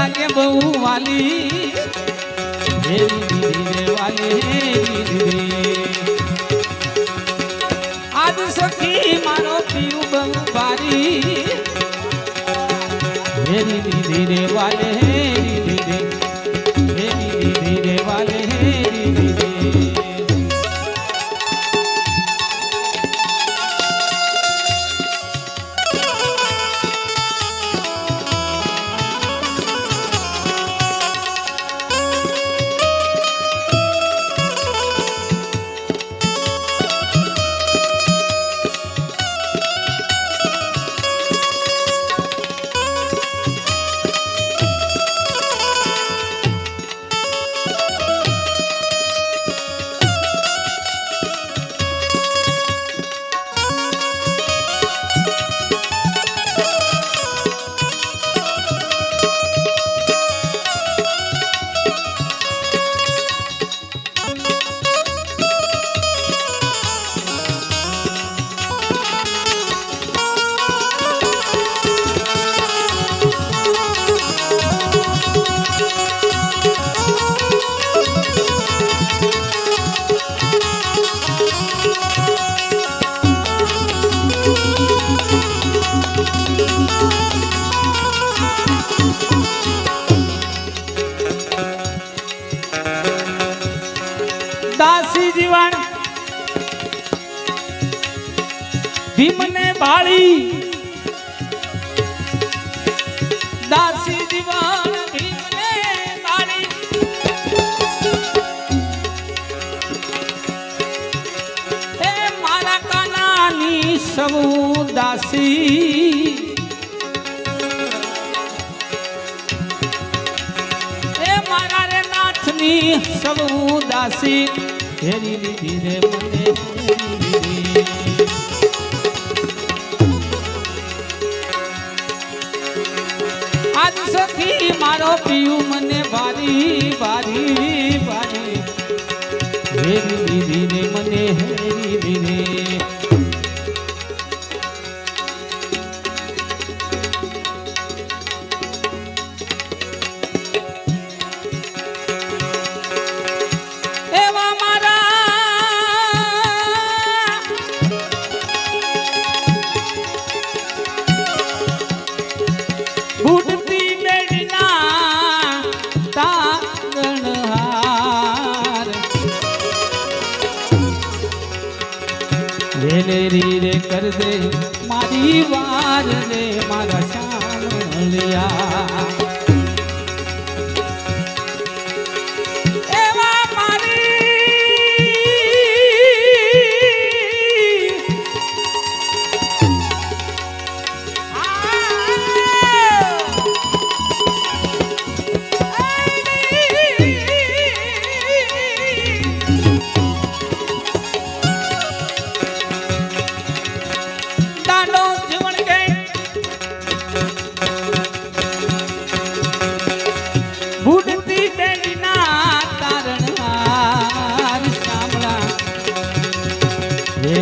લાગે બહુ વાલી. રે વાલી ભીમને બાળી દાસી દીવાન ભીમને બાળી એ મારા કાનાની સૌ દાસી. એ મારા રે નાથની સૌ દાસી. હેરી લીધી રે મને હેરી લીધી. મારો પિયું મને ભારી ભારી ભારી. હેરી લીધી મને હેરી લીધી વેલેરી રે કર દે. મારી વાર રે મારા એવા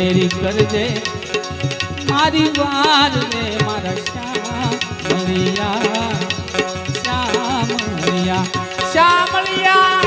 મેરી કરજે. મારી વાર ને મારા શ્યામળિયા શ્યામળિયા શ્યામળિયા